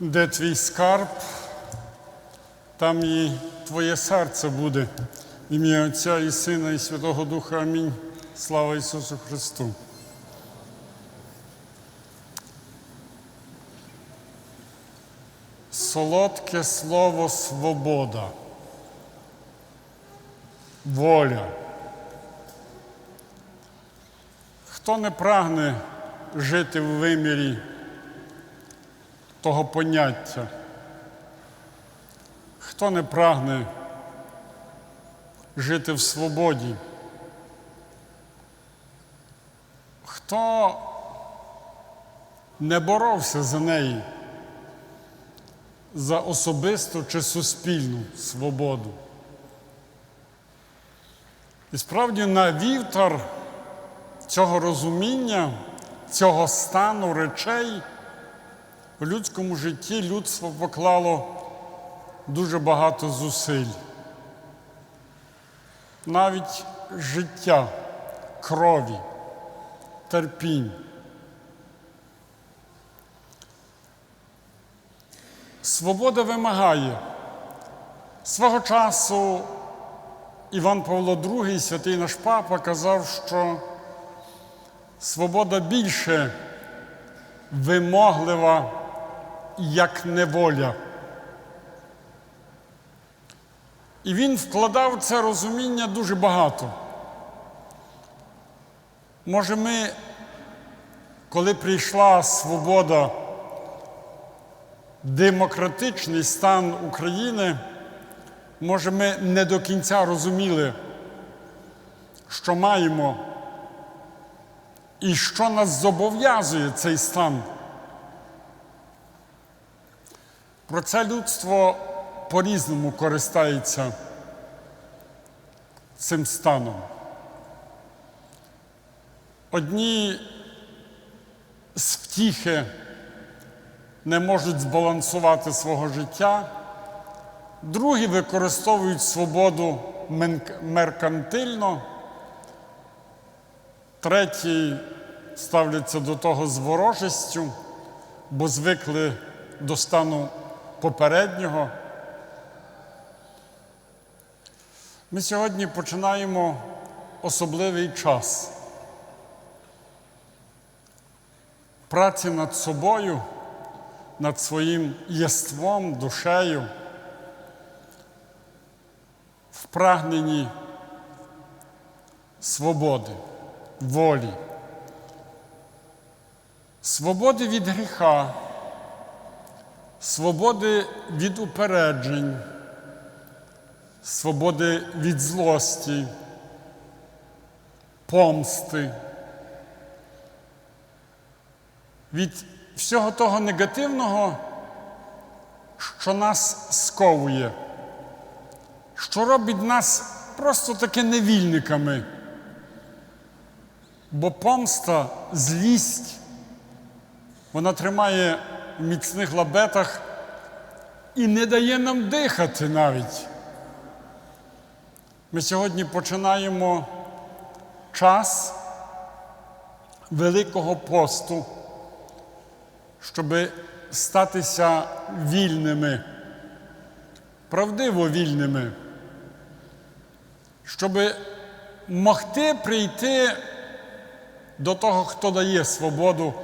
Де твій скарб, там і твоє серце буде. Ім'я Отця і Сина, і Святого Духа. Амінь. Слава Ісусу Христу. Солодке слово свобода, воля. Хто не прагне жити в вимірі того поняття? Хто не прагне жити в свободі? Хто не боровся за неї, за особисту чи суспільну свободу? І справді на вівтар цього розуміння, цього стану речей в людському житті людство поклало дуже багато зусиль. Навіть життя, крові, терпінь. Свобода вимагає. Свого часу Іван Павло II, святий наш папа, казав, що свобода більше вимоглива, як неволя. І він вкладав це розуміння дуже багато. Може, ми, коли прийшла свобода, демократичний стан України, може, ми не до кінця розуміли, що маємо і що нас зобов'язує цей стан. Про це людство по-різному користається цим станом. Одні з втіхи не можуть збалансувати свого життя, другі використовують свободу меркантильно, треті ставляться до того з ворожістю, бо звикли до стану попереднього. Ми сьогодні починаємо особливий час праці над собою, над своїм єством, душею, в прагненні свободи, волі, свободи від гріха, свободи від упереджень свободи від злості, помсти, від всього того негативного, що нас сковує, що робить нас просто таки невільниками. Бо помста, злість, вона тримає міцних лабетах і не дає нам дихати навіть. Ми сьогодні починаємо час Великого посту, щоб статися вільними, правдиво вільними, щоб могти прийти до того, хто дає свободу,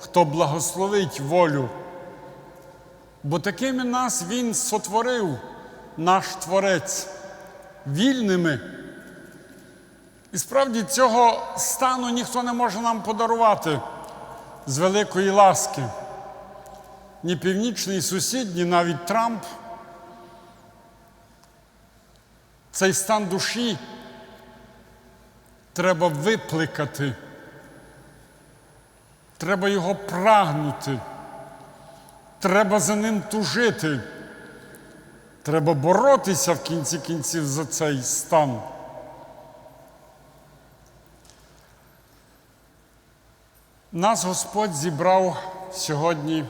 хто благословить волю. Бо такими нас Він сотворив, наш Творець вільними. І справді цього стану ніхто не може нам подарувати з великої ласки. Ні північний сусід, ні навіть Трамп. Цей стан душі треба викликати. Треба його прагнути. Треба за ним тужити. Треба боротися в кінці кінців за цей стан. Нас Господь зібрав сьогодні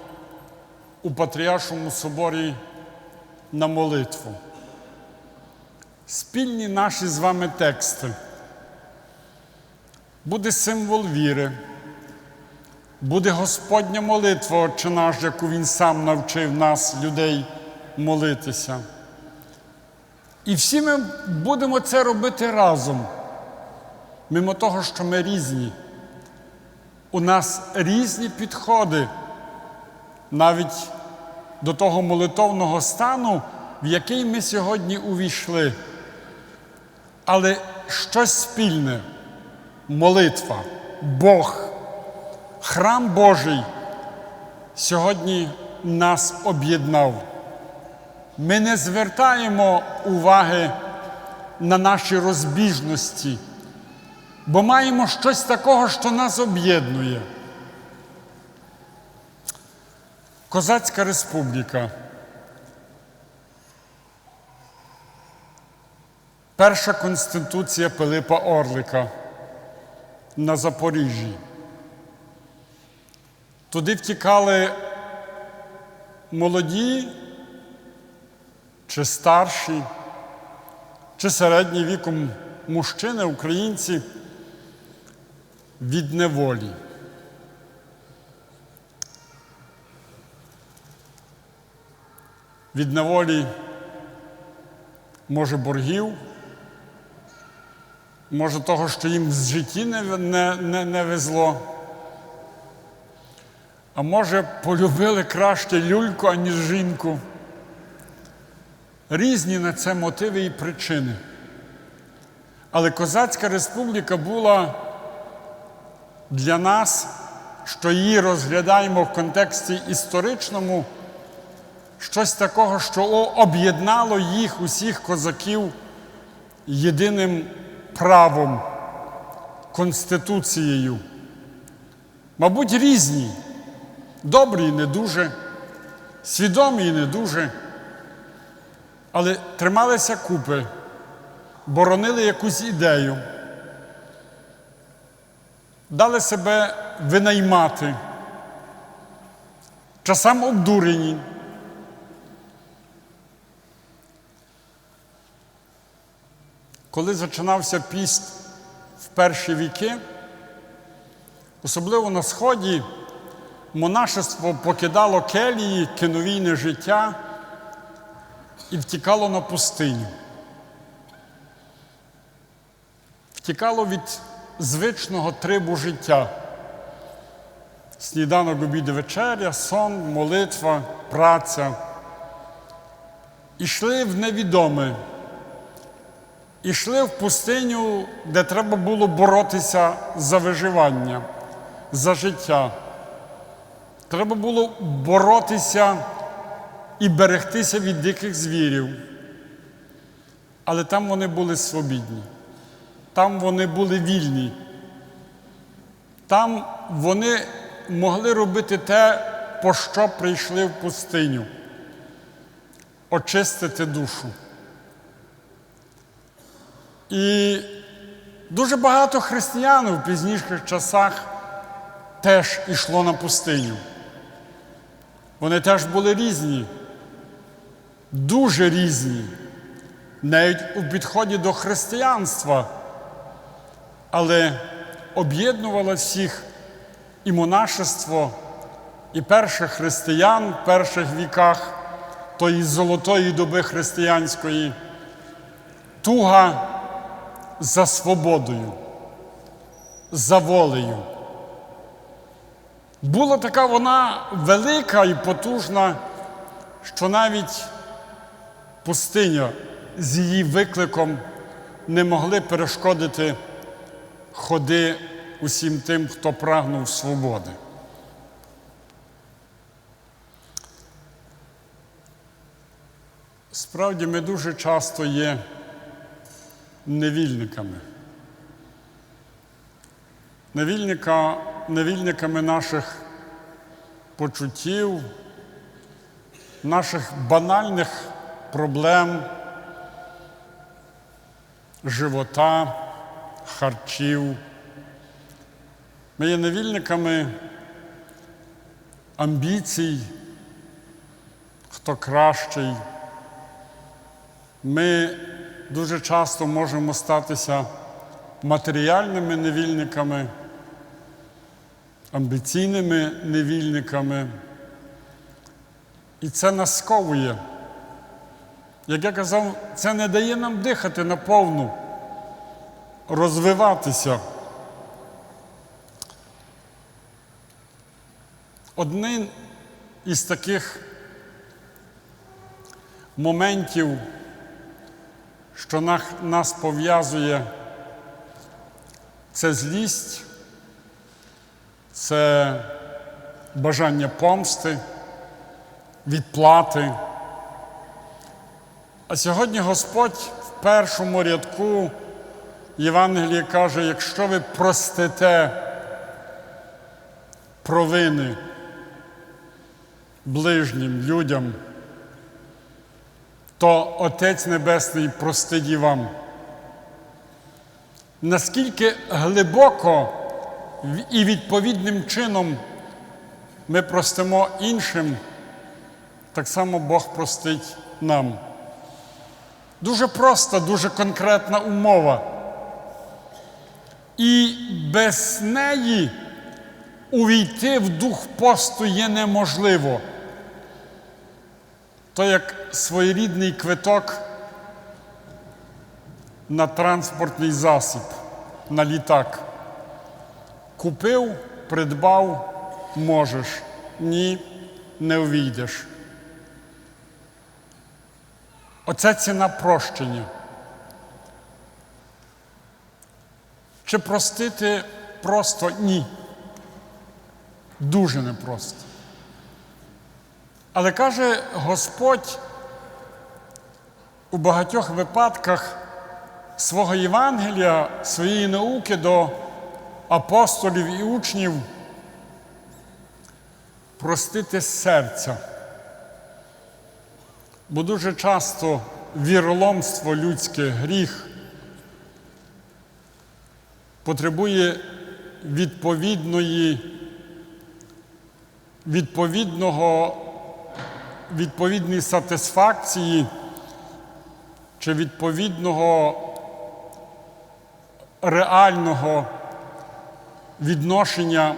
у Патріаршому соборі на молитву. Спільні наші з вами тексти. Буде символ віри, буде Господня молитва, Отче наш, яку Він сам навчив нас, людей, молитися. І всі ми будемо це робити разом, мимо того, що ми різні. У нас різні підходи навіть до того молитовного стану, в який ми сьогодні увійшли. Але щось спільне молитва, Бог, храм Божий сьогодні нас об'єднав. Ми не звертаємо уваги на наші розбіжності, бо маємо щось такого, що нас об'єднує. Козацька республіка. Перша конституція Пилипа Орлика на Запоріжжі. Туди втікали молоді чи старші, чи середні віком мужчини, українці від неволі. Від неволі, може, боргів, може того, що їм в житті не, не, не, не везло. А може, полюбили краще люльку, аніж жінку. Різні на це мотиви і причини. Але Козацька республіка була для нас, що її розглядаємо в контексті історичному, щось такого, що об'єднало їх, усіх козаків, єдиним правом, Конституцією. Мабуть, різні, добрі і не дуже, свідомі і не дуже, але трималися купи, боронили якусь ідею, дали себе винаймати, часам обдурені. Коли починався піст в перші віки, особливо на Сході, монашество покидало келії, киновійне життя і втікало на пустиню. Втікало від звичного трибу життя. Сніданок, обід, вечеря, сон, молитва, праця. Ішли в невідоме. Ішли в пустиню, де треба було боротися за виживання, за життя. Треба було боротися і берегтися від диких звірів. Але там вони були свобідні, там вони були вільні, там вони могли робити те, по що прийшли в пустиню очистити душу. І дуже багато християн в пізніших часах теж йшло на пустиню. Вони теж були різні, дуже різні, навіть у підході до християнства, але об'єднувало всіх і монашество, і перших християн в перших віках тої золотої доби християнської, туга за свободою, за волею. Була така вона велика і потужна, що навіть пустиня з її викликом не могли перешкодити ходи усім тим, хто прагнув свободи. Справді, ми дуже часто є невільниками. Невільника, невільниками наших почуттів, наших банальних проблем, живота, харчів. Ми є невільниками амбіцій, хто кращий. Ми дуже часто можемо статися матеріальними невільниками, амбіційними невільниками. І це нас сковує. Як я казав, це не дає нам дихати наповну, розвиватися. Один із таких моментів, що нас пов'язує, це злість, це бажання помсти, відплати. А сьогодні Господь в першому рядку Євангелія каже, якщо ви простите провини ближнім людям, то Отець Небесний простить і вам. Наскільки глибоко і відповідним чином ми простимо іншим, так само Бог простить нам. Дуже проста, дуже конкретна умова. І без неї увійти в дух посту є неможливо. То як своєрідний квиток на транспортний засіб, на літак. Купив, придбав, можеш. Ні, не увійдеш. Оце ціна прощення. Чи простити просто ні. Дуже непросто. Але каже Господь у багатьох випадках свого Євангелія, своєї науки до апостолів і учнів простити серця. Бо дуже часто віроломство людське гріх потребує відповідної, відповідного, відповідної сатисфакції чи відповідного реального відношення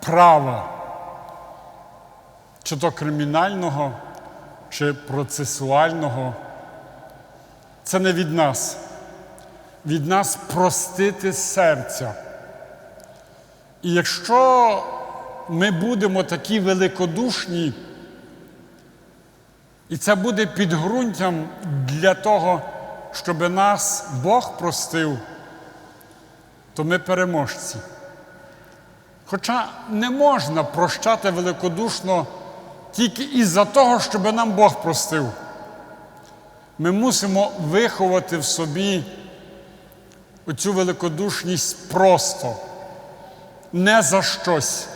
права, чи то кримінального, чи процесуального. Це не від нас. Від нас простити серця. І якщо ми будемо такі великодушні, і це буде підґрунтям для того, щоб нас Бог простив, то ми переможці. Хоча не можна прощати великодушно тільки із-за того, щоб нам Бог простив. Ми мусимо виховати в собі оцю великодушність просто, не за щось,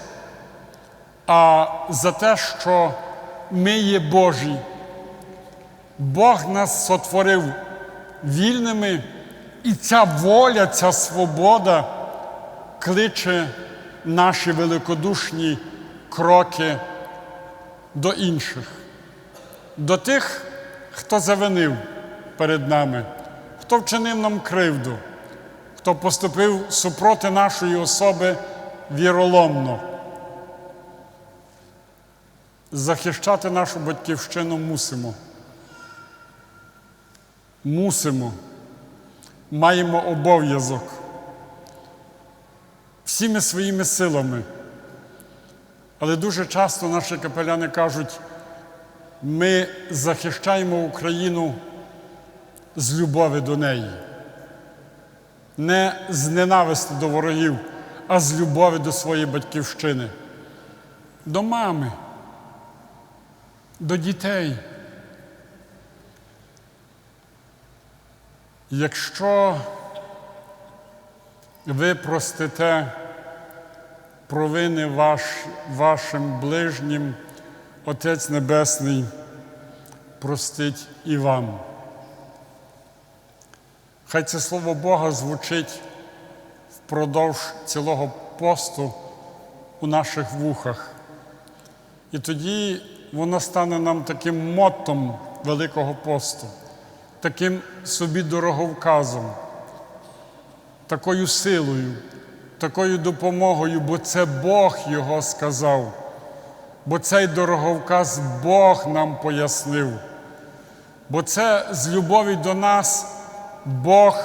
а за те, що ми є Божі. Бог нас сотворив вільними, і ця воля, ця свобода кличе наші великодушні кроки до інших, до тих, хто завинив перед нами, хто вчинив нам кривду, хто поступив супроти нашої особи віроломно. Захищати нашу батьківщину мусимо. Мусимо, маємо обов'язок всіми своїми силами. Але дуже часто наші капеляни кажуть, ми захищаємо Україну з любові до неї. Не з ненависти до ворогів, а з любові до своєї батьківщини, до мами, до дітей. Якщо ви простите провини ваш, вашим ближнім, Отець Небесний простить і вам. Хай це слово Бога звучить впродовж цілого посту у наших вухах. І тоді воно стане нам таким мотом Великого посту, таким собі дороговказом, такою силою, такою допомогою, бо це Бог його сказав, бо цей дороговказ Бог нам пояснив, бо це з любові до нас Бог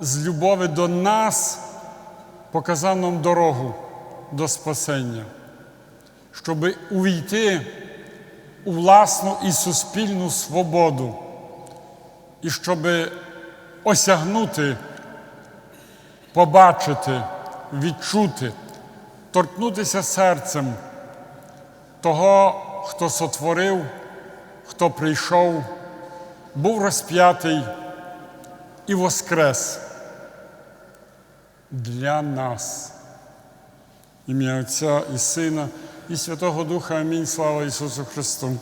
з любові до нас показав нам дорогу до спасення, щоб увійти у власну і суспільну свободу, і щоб осягнути, побачити, відчути, торкнутися серцем того, хто сотворив, хто прийшов, був розп'ятий і воскрес для нас. Ім'я Отця і Сина, і Святого Духа. Амінь. Слава Ісусу Христу.